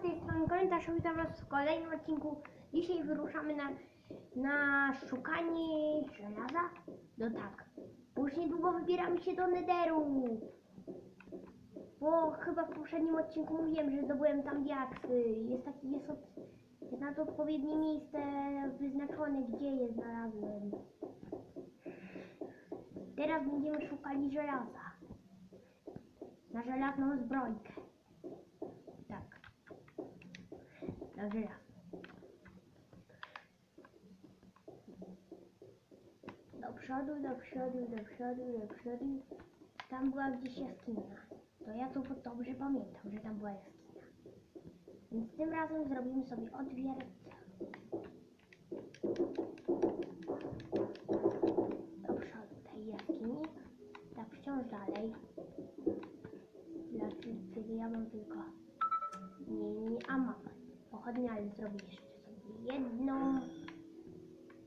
z tej strony komentarz, witam Was w kolejnym odcinku. Dzisiaj wyruszamy na, na szukanie żelaza. No tak, bo już niedługo wybieramy się do Netheru. Bo chyba w poprzednim odcinku mówiłem, że zdobyłem tam diaksy. Jest taki, jest, od, jest na to odpowiednie miejsce wyznaczone, gdzie je znalazłem. Teraz będziemy szukali żelaza. Na żelazną zbrojkę. Tak. Na żelazo. Do przodu, do przodu, do przodu, do przodu. Tam była gdzieś jaskinia. To ja to dobrze pamiętam, że tam była jaskinia. Więc tym razem zrobimy sobie odwiert. Do przodu tej jaskini. Tak wciąż dalej. Znaczy, kiedy ja mam tylko... Nie, nie, a mam pochodnię, ale zrobię jeszcze sobie jedną.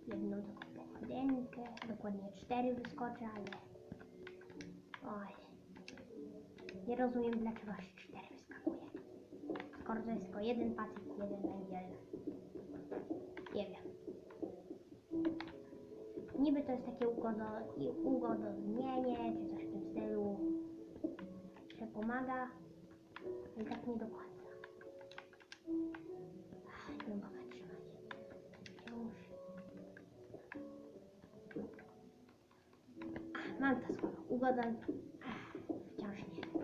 Jedną taką pochodynkę. Dokładnie cztery wyskoczę, ale... Oj. Nie rozumiem, dlaczego aż cztery wyskakuje. Skoro to jest tylko jeden patyk, jeden węgiel. Nie wiem. Niby to jest takie ugodo- ugodownienie, czy coś w tym stylu, że pomaga, ale tak nie do Ugoda. Ach, wciąż nie.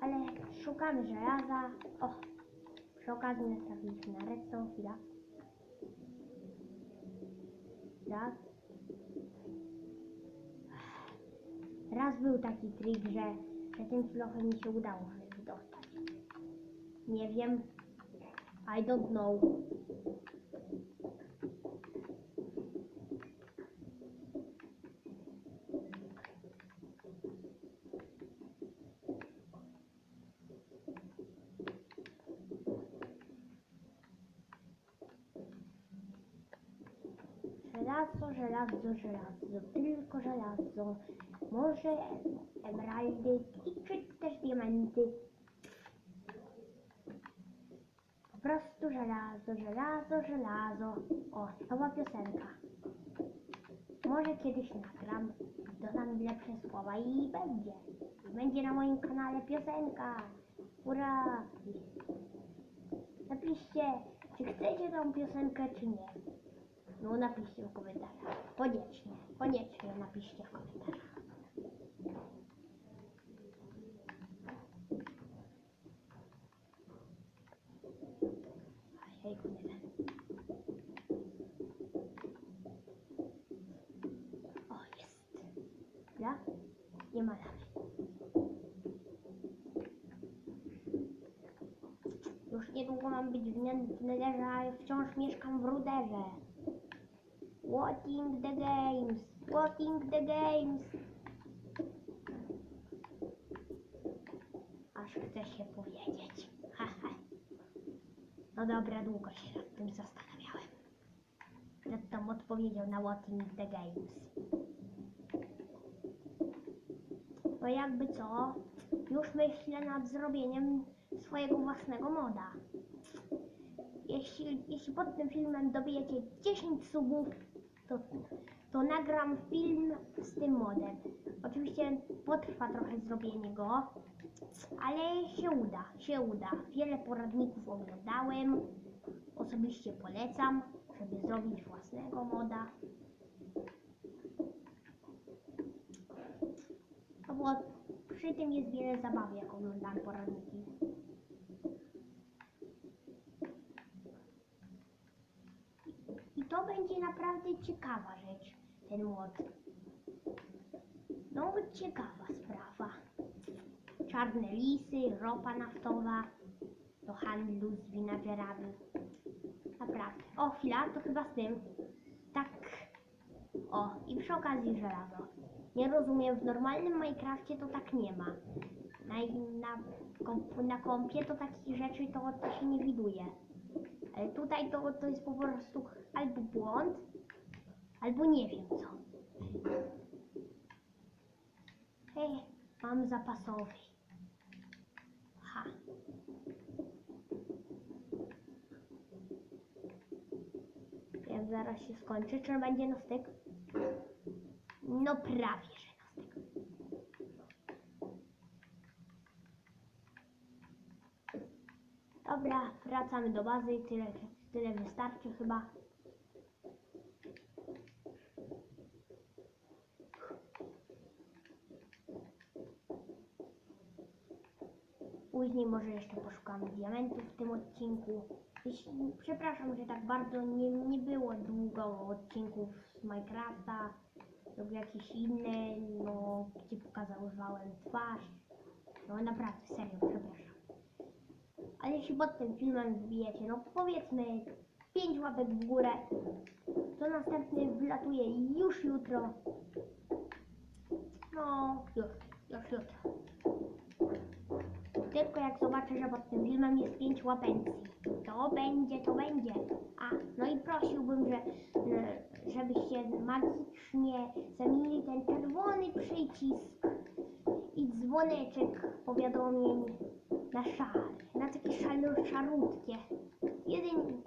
Ale szukamy żelaza. O, przy okazji natrafiliśmy na redstone. Chwila. Raz. Raz był taki trik, że, że tym kilofem mi się udało dostać. Nie wiem. I don't know. Żelazo, żelazo, żelazo, tylko żelazo. Może emeraldy czy też diamenty. Po prostu żelazo, żelazo, żelazo. O, nowa piosenka. Może kiedyś nagram, dodam lepsze słowa i będzie. Będzie na moim kanale piosenka. Ura! Napiszcie, czy chcecie tą piosenkę, czy nie. No napiszcie w komentarzach. Koniecznie, koniecznie napiszcie w komentarzach. Wiem. O, jest. Dobra? Nie ma lawy. Już niedługo mam być w Ned- Netherze, ale wciąż mieszkam w Ruderze. Watching the games, watching the games. Aż chce się powiedzieć. Haha. No dobra, długo się nad tym zastanawiałem. Nad tą odpowiedzią na watching the games. Bo jakby co, już myślę nad zrobieniem swojego własnego moda. Jeśli, jeśli pod tym filmem dobijecie 10 subów, to, to nagram film z tym modem. Oczywiście potrwa trochę zrobienie go, ale się uda, się uda. Wiele poradników oglądałem, osobiście polecam, żeby zrobić własnego moda. No bo przy tym jest wiele zabawy, jak oglądam poradniki. I to będzie naprawdę ciekawa rzecz, ten mod. No, ciekawa sprawa. Czarne lisy, ropa naftowa do handlu z villagerami. Naprawdę. O, chwila, to chyba z tym. Tak. O, i przy okazji żelazo. Nie rozumiem, w normalnym Minecrafcie to tak nie ma. Na, na, na kompie to takich rzeczy to, to się nie widuje. E, tutaj to, to jest po prostu albo błąd, albo nie wiem co. Hej, mam zapasowy. Ha. Jak zaraz się skończy, czy będzie na styk? No prawie. Wracamy do bazy. Tyle, tyle wystarczy chyba. Później może jeszcze poszukamy diamentów w tym odcinku. Przepraszam, że tak bardzo nie, nie było długo odcinków z Minecrafta lub jakieś inne, no, gdzie pokazywałem twarz. No naprawdę, serio, przepraszam. Ale jeśli pod tym filmem wbijecie, no powiedzmy 5 łapek w górę, to następny wlatuje już jutro. No, już, już jutro. Tylko jak zobaczę, że pod tym filmem jest 5 łapencji, to będzie, to będzie. A, no i prosiłbym, że, że- żebyście magicznie zamienili ten czerwony przycisk i dzwoneczek powiadomień na szary, na takie szalo, szarutkie. Jeden,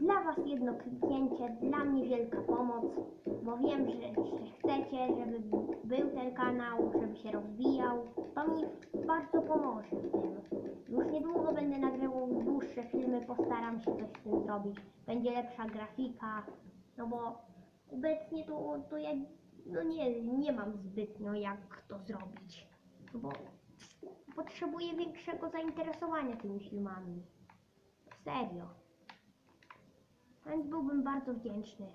dla Was jedno kliknięcie, dla mnie wielka pomoc, bo wiem, że, że chcecie, żeby był ten kanał, żeby się rozwijał. To mi bardzo pomoże w tym. Już niedługo będę nagrywał dłuższe filmy, postaram się coś z tym zrobić. Będzie lepsza grafika, no bo obecnie to, to ja no nie, nie mam zbytnio jak to zrobić. Bo potrzebuję większego zainteresowania tymi filmami. Serio. Więc byłbym bardzo wdzięczny.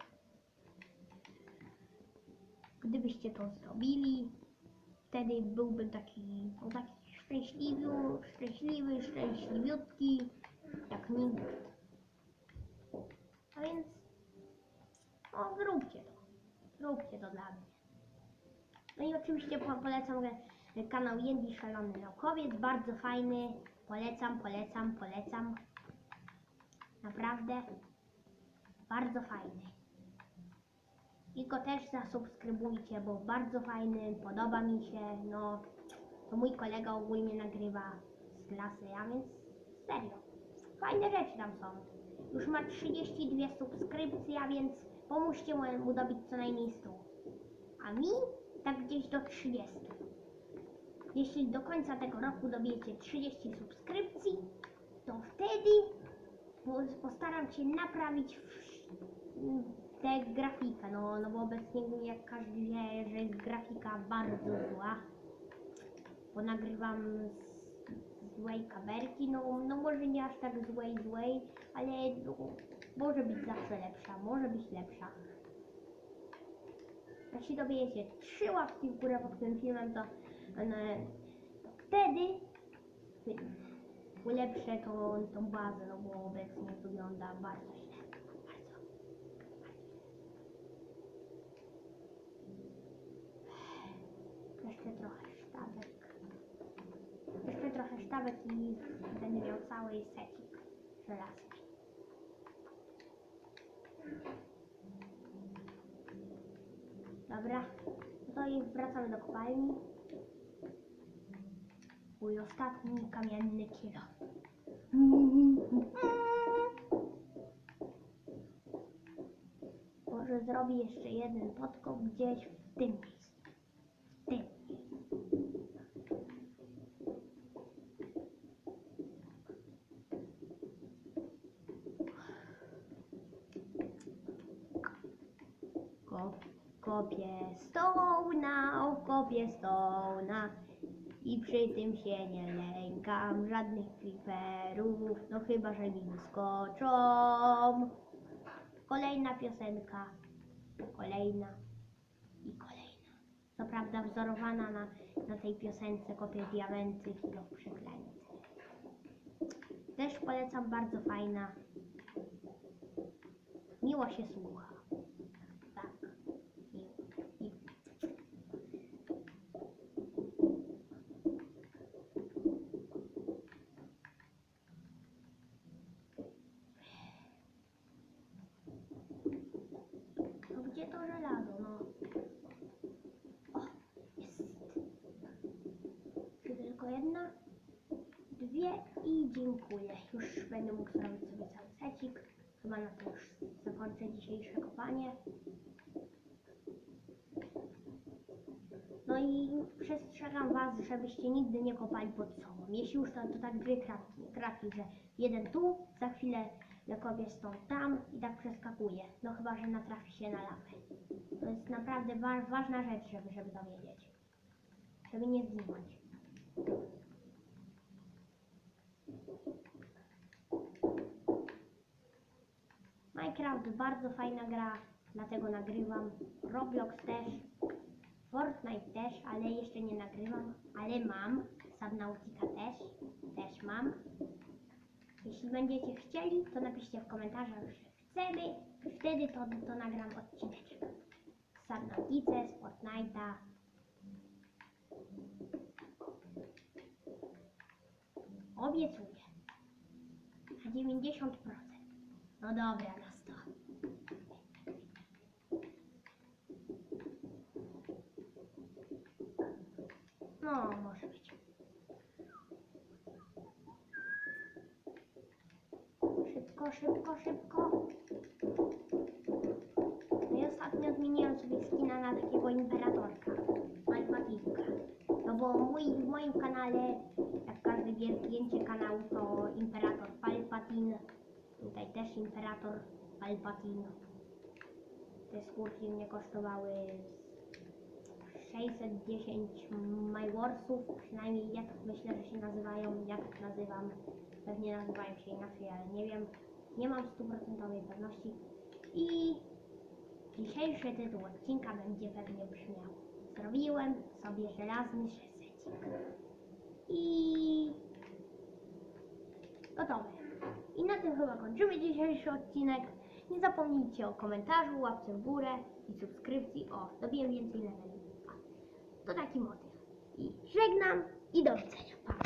Gdybyście to zrobili, wtedy byłbym taki, no taki szczęśliwy, szczęśliwy, szczęśliwiutki, jak nikt. A więc, no zróbcie to. Zróbcie to dla mnie. No i oczywiście po- polecam kanał Jędzi Szalony Naukowiec, bardzo fajny. Polecam, polecam, polecam. Naprawdę bardzo fajny. I go też zasubskrybujcie, bo bardzo fajny, podoba mi się. No, to mój kolega ogólnie nagrywa z klasy, a więc serio. Fajne rzeczy tam są. Już ma 32 subskrypcje, a więc pomóżcie mu, dobić co najmniej 100. A mi tak gdzieś do 30. Jeśli do końca tego roku dobijecie 30 subskrypcji, to wtedy po- postaram się naprawić tę grafikę, no, no bo obecnie jak każdy wie, że jest grafika bardzo zła, bo nagrywam z złej kamerki, no, no może nie aż tak złej, złej, ale no, może być zawsze lepsza, może być lepsza. Jeśli dobijecie trzy łapki w górę pod tym filmem, to, no, to wtedy ulepszę tą, tą bazę, no bo obecnie wygląda bardzo źle. Jeszcze trochę. Sztabek i będę miał cały secik żelazny. Dobra, no to i wracamy do kopalni. Mój ostatni kamienny kilo. Może zrobię jeszcze jeden podkop gdzieś w tym miejscu. W tym. Kop, kopię stołna, kopię stołna i przy tym się nie lękam żadnych creeperów, no chyba, że mi wyskoczą. Kolejna piosenka, kolejna i kolejna. Co prawda wzorowana na, na tej piosence kopię diamenty, chwilą przeklęty. Też polecam, bardzo fajna. Miło się słucha. Tak. Miło. miło. No gdzie to żelazo, no? O, jest. Czy tylko jedna? Dwie i dziękuję. Już będę mógł zrobić sobie cały secik. Chyba na to już zakończę dzisiejszy kopanie. No i przestrzegam Was, żebyście nigdy nie kopali pod sobą. Jeśli już to, to tak dwie kratki, kratki, że jeden tu, za chwilę kopię stąd tam i tak przeskakuje. No chyba, że natrafi się na lawę. To jest naprawdę wa- ważna rzecz, żeby, żeby to wiedzieć. Żeby nie zginąć. Minecraft bardzo fajna gra, dlatego nagrywam. Roblox też. Fortnite też, ale jeszcze nie nagrywam, ale mam. Subnautica też, też mam. Jeśli będziecie chcieli, to napiszcie w komentarzach, że chcemy wtedy to, to nagram odcineczek. Z Subnautice, z Fortnite'a. Obiecuję. Na 90%. No dobra, na 100. No, może być. Szybko, szybko, szybko. No i ostatnio zmieniłem sobie skina na takiego imperatorka. Bo mój, w moim kanale, jak każdy wie, zdjęcie kanału to Imperator Palpatine. Tutaj też Imperator Palpatine. Te skórki mnie kosztowały 610 Mywarsów, przynajmniej tak myślę, że się nazywają, ja tak nazywam. Pewnie nazywają się inaczej, ale nie wiem. Nie mam stuprocentowej pewności. I dzisiejszy tytuł odcinka będzie pewnie brzmiał Zrobiłem sobie żelazny. I gotowe. I na tym chyba kończymy dzisiejszy odcinek. Nie zapomnijcie o komentarzu, łapce w górę i subskrypcji. O, dobiję więcej leveli. To taki motyw. I żegnam i do widzenia.